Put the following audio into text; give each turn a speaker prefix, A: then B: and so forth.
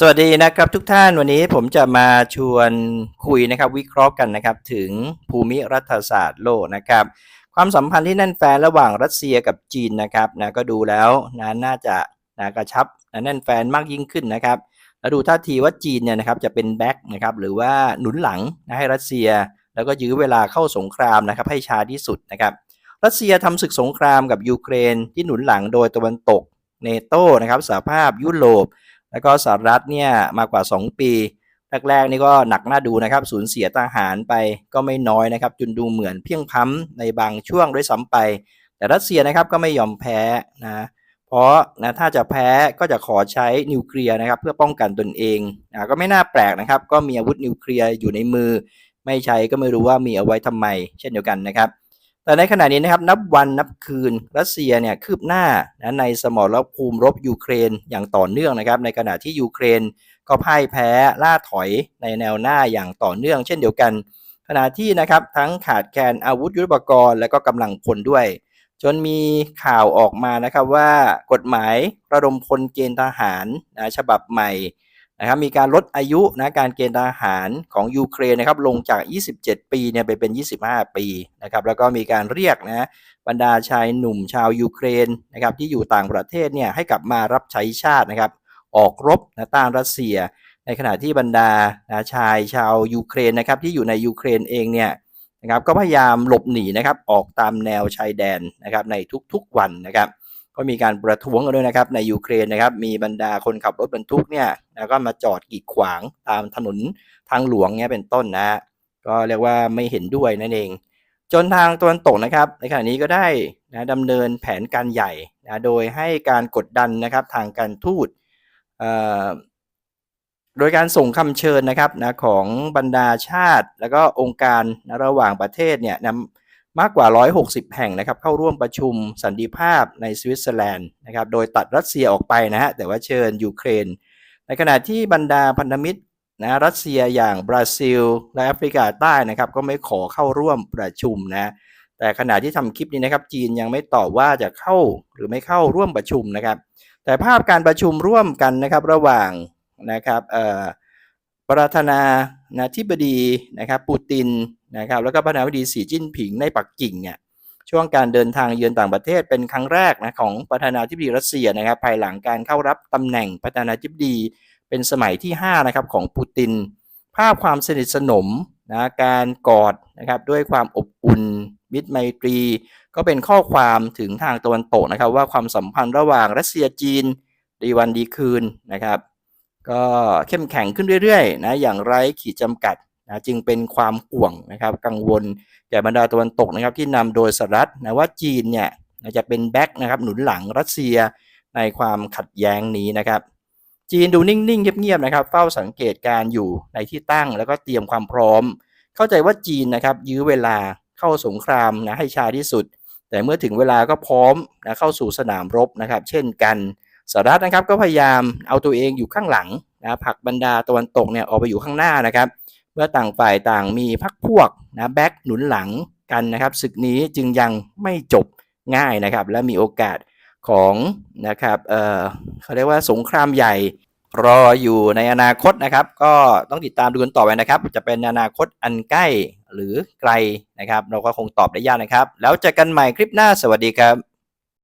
A: สวัสดีนะครับทุกท่านวันนี้ผมจะมาชวนคุยนะครับวิเคราะห์กันนะครับถึงภูมิรัฐศาสตร์โลกนะครับ ความสัมพันธ์ที่แน่นแฟนระหว่างรัสเซียกับจีนนะครับนะก็ดูแล้วนะน่าจะนะกระชับนะแน่นแฟนมากยิ่งขึ้นนะครับแล้วดูท่าทีว่าจีนเนี่ยนะครับจะเป็นแบ็กนะครับหรือว่าหนุนหลังนะให้รัสเซีย แล้วก็ยื้อเวลาเข้าสงครามนะครับให้ช้าที่สุดนะครับรัสเซียทำศึกสงครามกับยูเครนที่หนุนหลังโดยตะวันตกเนโตนะครับสหภาพยุโรป แล้วก็สหรัฐเนี่ยมากกว่า 2 ปีแรกๆนี่ก็หนักหน่าดูนะครับสูญเสียทหารไปก็ไม่น้อยนะครับจนดูเหมือนเพียงพล้ำในบางช่วงด้วยซ้ำไป แต่รัสเซียนะครับก็ไม่ยอมแพ้นะเพราะนะถ้าจะแพ้ก็จะขอใช้นิวเคลียร์นะครับเพื่อป้องกันตนเองนะก็ไม่น่าแปลกนะครับ ก็มีอาวุธนิวเคลียร์อยู่ในมือ ไม่ใช้ก็ไม่รู้ว่ามีเอาไว้ทำไม เช่นเดียวกันนะครับ แต่ในขณะนี้นะครับนับวันนับคืนรัสเซียเนี่ยคืบหน้านะในสมรภูมิรบยูเครนอย่างต่อเนื่องนะครับ ในขณะที่ยูเครนก็พ่ายแพ้ล่าถอยในแนวหน้าอย่างต่อเนื่อง เช่นเดียวกัน ขณะที่นะครับทั้งขาดแคลนอาวุธยุทโธปกรณ์และก็กำลังพลด้วย จนมีข่าวออกมานะครับว่ากฎหมายระดมพลเกณฑ์ทหารนะฉบับใหม่ นะครับมีการลดอายุนะการเกณฑ์ทหารของยูเครนนะครับลงจาก 27 ปีเนี่ยไปเป็น 25 ปีนะครับแล้วก็มีการเรียกนะบรรดาชายหนุ่มชาวยูเครนนะครับที่อยู่ต่างประเทศเนี่ยให้กลับมารับใช้ชาตินะครับออกรบนะต้านรัสเซีย ในขณะที่บรรดานะชายชาวยูเครนนะครับที่อยู่ในยูเครนเองเนี่ยนะครับก็พยายามหลบหนีนะครับออกตามแนวชายแดนนะครับในทุกๆวันนะครับ ก็มีการประท้วงกันด้วยนะครับในยูเครนนะครับมีบรรดาคนขับรถบรรทุกเนี่ยแล้วก็มาจอดกีดขวางตามถนนทางหลวงเนี่ยเป็นต้นนะก็เรียกว่าไม่เห็นด้วยนั่นเอง จนทางตะวันตกนะครับ ในขณะนี้ก็ได้นะดำเนินแผนการใหญ่นะโดยให้การกดดันนะครับทางการทูตเอ่อโดยการส่งคำเชิญนะครับนะของบรรดาชาติ แล้วก็องค์การนะระหว่างประเทศเนี่ยนำ มากกว่า 160 แห่งนะครับเข้าร่วมประชุมสันติภาพในสวิตเซอร์แลนด์นะครับโดยตัดรัสเซียออกไปนะฮะแต่ว่าเชิญยูเครน ในขณะที่บรรดาพันธมิตรนะรัสเซียอย่างบราซิล และแอฟริกาใต้นะครับก็ไม่ขอเข้าร่วมประชุมนะแต่ขณะที่ทำคลิปนี้นะครับจีนยังไม่ตอบว่าจะเข้าหรือไม่เข้าร่วมประชุมนะครับ แต่ภาพการประชุมร่วมกันนะครับระหว่างนะครับเอ่อ ประธานาธิบดีนะครับปูตินนะครับแล้วก็ประธานาธิบดีสีจิ้นผิงในปักกิ่งเนี่ยช่วงการเดินทางเยือนต่างประเทศเป็นครั้งแรกนะของประธานาธิบดีรัสเซียนะครับภายหลังการเข้ารับตำแหน่งประธานาธิบดีเป็นสมัยที่5นะครับของปูติน ภาพความสนิทสนมนะการกอดนะครับด้วยความอบอุ่นมิตรไมตรี ก็เป็นข้อความถึงทางตะวันตกนะครับว่าความสัมพันธ์ระหว่างรัสเซียจีนดีวันดีคืนนะครับ ก็เข้มแข็งขึ้นเรื่อยๆนะอย่างไร้ขีดจำกัดนะจึงเป็นความห่วงนะครับกังวลแก่บรรดาตะวันตกนะครับที่นำโดยสหรัฐนะว่าจีนเนี่ยจะเป็นแบ็กนะครับหนุนหลังรัสเซียในความขัดแย้งนี้นะครับ จีนดูนิ่ง ๆ เงียบ ๆ นะครับ เฝ้าสังเกตการอยู่ในที่ตั้งแล้วก็เตรียมความพร้อม เข้าใจว่าจีนนะครับยื้อเวลาเข้าสงครามนะให้ชาที่สุด แต่เมื่อถึงเวลาก็พร้อมนะเข้าสู่สนามรบนะครับ เช่นกัน สหรัฐนะครับก็พยายามเอาตัวเองอยู่ข้างหลังนะผลักบรรดาตะวันตกเนี่ยออกไปอยู่ข้างหน้านะครับเมื่อต่างฝ่ายต่างมีพักพวกนะแบ็กหนุนหลังกันนะครับศึกนี้จึงยังไม่จบง่ายนะครับ และมีโอกาสของนะครับเออเขาเรียกว่าสงครามใหญ่รออยู่ในอนาคตนะครับ ก็ต้องติดตามดูกันต่อไปนะครับ จะเป็นอนาคตอันใกล้หรือไกลนะครับ เราก็คงตอบได้ยากนะครับ แล้วเจอกันใหม่คลิปหน้าสวัสดีครับ